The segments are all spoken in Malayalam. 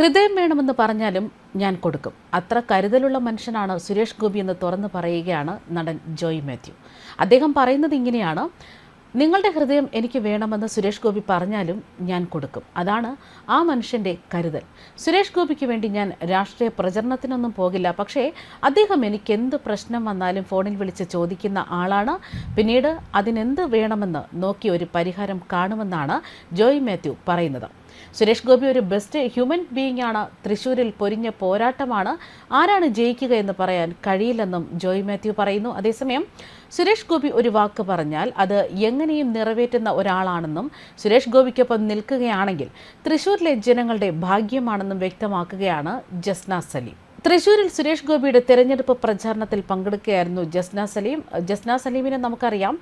ഹൃദയം വേണമെന്ന് പറഞ്ഞാലും ഞാൻ കൊടുക്കും. അത്ര കരുതലുള്ള മനുഷ്യനാണ് സുരേഷ് ഗോപി എന്ന് തുറന്നു പറയുകയാണ് നടൻ ജോയ് മാത്യു. അദ്ദേഹം പറയുന്നത് ഇങ്ങനെയാണ് നിങ്ങളുടെ ഹൃദയം എനിക്ക് വേണമെന്ന് സുരേഷ് ഗോപി പറഞ്ഞാലും ഞാൻ കൊടുക്കും. അതാണ് ആ മനുഷ്യന്റെ കരുതൽ. സുരേഷ് ഗോപിക്ക് വേണ്ടി ഞാൻ രാഷ്ട്രീയ പ്രചരണത്തിനൊന്നും പോകില്ല. പക്ഷേ അദ്ദേഹം എനിക്ക് എന്ത് പ്രശ്നം വന്നാലും ഫോണിൽ വിളിച്ച് ചോദിക്കുന്ന ആളാണ്. പിന്നീട് അതിനെന്ത് വേണമെന്ന് നോക്കി ഒരു പരിഹാരം കാണുമെന്നാണ് ജോയ് മാത്യു പറയുന്നത്. സുരേഷ് ഗോപി ഒരു ബെസ്റ്റ് ഹ്യൂമൻ ബീയിങ് ആണ്. തൃശ്ശൂരിൽ പൊരിഞ്ഞ പോരാട്ടമാണ്. ആരാണ് ജയിക്കുക എന്ന് പറയാൻ കഴിയില്ലെന്നും ജോയ് മാത്യു പറയുന്നു. അതേസമയം സുരേഷ് ഗോപി ഒരു വാക്ക് പറഞ്ഞാൽ അത് എങ്ങനെയും നിറവേറ്റുന്ന ഒരാളാണെന്നും സുരേഷ് ഗോപിക്കൊപ്പം നിൽക്കുകയാണെങ്കിൽ തൃശ്ശൂരിലെ ജനങ്ങളുടെ ഭാഗ്യമാണെന്നും വ്യക്തമാക്കുകയാണ് ജസ്ന സലീം. തൃശൂരിൽ സുരേഷ് ഗോപിയുടെ തെരഞ്ഞെടുപ്പ് പ്രചാരണത്തിൽ പങ്കെടുക്കുകയായിരുന്നു ജസ്ന സലീം. ജസ്ന സലീമിനെ നമുക്കറിയാം.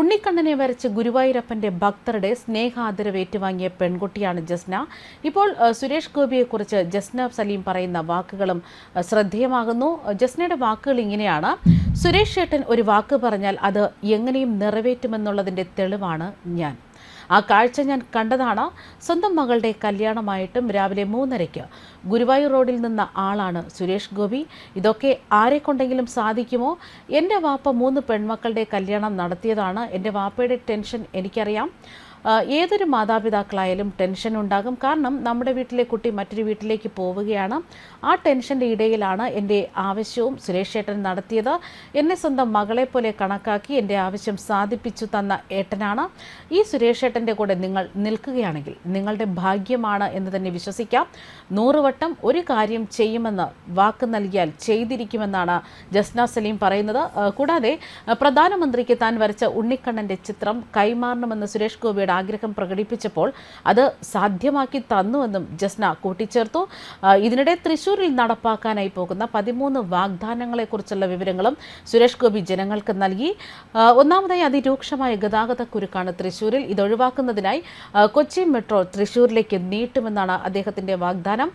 ഉണ്ണിക്കണ്ണനെ വരച്ച് ഗുരുവായൂരപ്പന്റെ ഭക്തരുടെ സ്നേഹാദരവ് ഏറ്റുവാങ്ങിയ പെൺകുട്ടിയാണ് ജസ്ന. ഇപ്പോൾ സുരേഷ് ഗോപിയെക്കുറിച്ച് ജസ്ന സലീം പറയുന്ന വാക്കുകളും ശ്രദ്ധേയമാകുന്നു. ജസ്നയുടെ വാക്കുകൾ ഇങ്ങനെയാണ്. സുരേഷ് ചേട്ടൻ ഒരു വാക്ക് പറഞ്ഞാൽ അത് എങ്ങനെയും നിറവേറ്റുമെന്നുള്ളതിന്റെ തെളിവാണ് ഞാൻ. ആ കാഴ്ച ഞാൻ കണ്ടതാണ്. സ്വന്തം മകളുടെ കല്യാണമായിട്ടും രാവിലെ മൂന്നരയ്ക്ക് ഗുരുവായൂർ റോഡിൽ നിന്ന ആളാണ് സുരേഷ് ഗോപി. ഇതൊക്കെ ആരെ കൊണ്ടെങ്കിലും സാധിക്കുമോ? എന്റെ വാപ്പ മൂന്ന് പെൺമക്കളുടെ കല്യാണം നടത്തിയതാണ്. എന്റെ വാപ്പയുടെ ടെൻഷൻ എനിക്കറിയാം. ഏതൊരു മാതാപിതാക്കളായാലും ടെൻഷൻ ഉണ്ടാകും. കാരണം നമ്മുടെ വീട്ടിലെ കുട്ടി മറ്റൊരു വീട്ടിലേക്ക് പോവുകയാണ്. ആ ടെൻഷന്റെ ഇടയിലാണ് എന്റെ ആവശ്യവും സുരേഷ് ഏട്ടൻ നടത്തിയത്. എന്നെ സ്വന്തം മകളെ പോലെ കണക്കാക്കി എന്റെ ആവശ്യം സാധിപ്പിച്ചു തന്ന ഏട്ടനാണ്. ഈ സുരേഷ് ഏട്ടന്റെ കൂടെ നിങ്ങൾ നിൽക്കുകയാണെങ്കിൽ നിങ്ങളുടെ ഭാഗ്യമാണ് എന്ന് തന്നെ വിശ്വസിക്കാം. നൂറുവട്ടം ഒരു കാര്യം ചെയ്യുമെന്ന് വാക്ക് നൽകിയാൽ ചെയ്തിരിക്കുമെന്നാണ് ജസ്ന സലീം പറയുന്നത്. കൂടാതെ പ്രധാനമന്ത്രിക്ക് താൻ വരച്ച ഉണ്ണിക്കണ്ണന്റെ ചിത്രം കൈമാറണമെന്ന് സുരേഷ് ഗോപിയുടെ ആഗ്രഹം പ്രകടിപ്പിച്ചപ്പോൾ അത് സാധ്യമാക്കി തന്നുവെന്നും ജസ്ന കൂട്ടിച്ചേർത്തു. ഇതിനിടെ തൃശൂരിൽ നടപ്പാക്കാനായി പോകുന്ന പതിമൂന്ന് വാഗ്ദാനങ്ങളെക്കുറിച്ചുള്ള വിവരങ്ങളും സുരേഷ് ഗോപി ജനങ്ങൾക്ക് നൽകി. ഒന്നാമതായി അതിരൂക്ഷമായ ഗതാഗത കുരുക്കാണ് തൃശൂരിൽ. ഇതൊഴിവാക്കുന്നതിനായി കൊച്ചി മെട്രോ തൃശൂരിലേക്ക് നീട്ടുമെന്നാണ് അദ്ദേഹത്തിന്റെ വാഗ്ദാനം.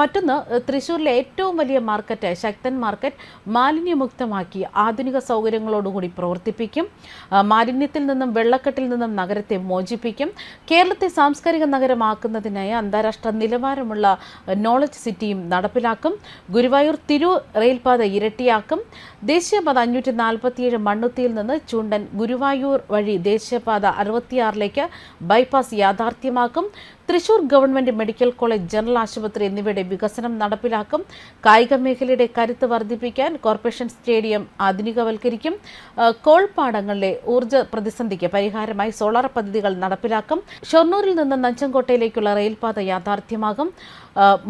മറ്റൊന്ന് തൃശൂരിലെ ഏറ്റവും വലിയ മാർക്കറ്റ് ശക്തൻ മാർക്കറ്റ് മാലിന്യമുക്തമാക്കി ആധുനിക സൗകര്യങ്ങളോടുകൂടി പ്രവർത്തിപ്പിക്കും. മാലിന്യത്തിൽ നിന്നും വെള്ളക്കെട്ടിൽ നിന്നും നഗരത്തെ മോചിപ്പിക്കും. കേരളത്തെ സാംസ്കാരിക നഗരമാക്കുന്നതിനായി അന്താരാഷ്ട്ര നിലവാരമുള്ള നോളജ് സിറ്റിയും നടപ്പിലാക്കും. ഗുരുവായൂർ തിരു റെയിൽപാത ഇരട്ടിയാക്കും. ദേശീയപാത അഞ്ഞൂറ്റി നാൽപ്പത്തിയേഴ് മണ്ണുത്തിയിൽ നിന്ന് ചൂണ്ടൻ ഗുരുവായൂർ വഴി ദേശീയപാത അറുപത്തിയാറിലേക്ക് bypass യാഥാർത്ഥ്യമാക്കും. Thrissur government medical college general ആശുപത്രി എന്നിവയുടെ വികസനം നടപ്പിലാക്കും. കായിക മേഖലയുടെ കരുത്ത് വർദ്ധിപ്പിക്കാൻ കോർപ്പറേഷൻ സ്റ്റേഡിയം ആധുനികവൽക്കരിക്കും. കോൾപാടങ്ങളിലെ ഊർജ പ്രതിസന്ധിക്ക് പരിഹാരമായി സോളാർ പദ്ധതികൾ നടപ്പിലാക്കും. ഷൊർണൂരിൽ നിന്ന് നഞ്ചങ്കോട്ടയിലേക്കുള്ള റെയിൽപാത യാഥാർത്ഥ്യമാകും.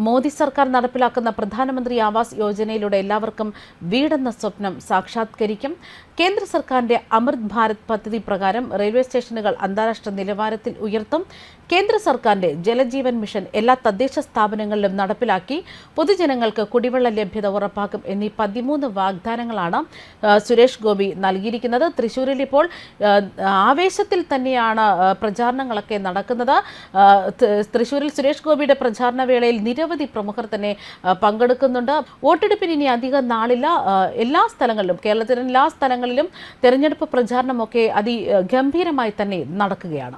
മോദി സർക്കാർ നടപ്പിലാക്കുന്ന പ്രധാനമന്ത്രി ആവാസ് യോജനയിലൂടെ എല്ലാവർക്കും വീടെന്ന സ്വപ്നം സാക്ഷാത്കരിക്കും. കേന്ദ്ര സർക്കാരിന്റെ അമൃത് ഭാരത് പദ്ധതി പ്രകാരം റെയിൽവേ സ്റ്റേഷനുകൾ അന്താരാഷ്ട്ര നിലവാരത്തിൽ ഉയർത്തും. കേന്ദ്ര സർക്കാരിന്റെ ജലജീവൻ മിഷൻ എല്ലാ തദ്ദേശ സ്ഥാപനങ്ങളിലും നടപ്പിലാക്കി പൊതുജനങ്ങൾക്ക് കുടിവെള്ള ലഭ്യത ഉറപ്പാക്കും എന്നീ പതിമൂന്ന് വാഗ്ദാനങ്ങളാണ് സുരേഷ് ഗോപി നൽകിയിരിക്കുന്നത്. തൃശ്ശൂരിൽ ഇപ്പോൾ ആവേശത്തിൽ തന്നെയാണ് പ്രചാരണങ്ങളൊക്കെ നടക്കുന്നത്. തൃശ്ശൂരിൽ സുരേഷ് ഗോപിയുടെ പ്രചാരണ വേളയിൽ നിരവധി പ്രമുഖർ തന്നെ പങ്കെടുക്കുന്നുണ്ട്. വോട്ടെടുപ്പിന് ഇനി അധികം നാളില്ല. എല്ലാ സ്ഥലങ്ങളിലും കേരളത്തിലെ എല്ലാ സ്ഥലങ്ങളിലും തെരഞ്ഞെടുപ്പ് പ്രചാരണമൊക്കെ അതിഗംഭീരമായി തന്നെ നടക്കുകയാണ്.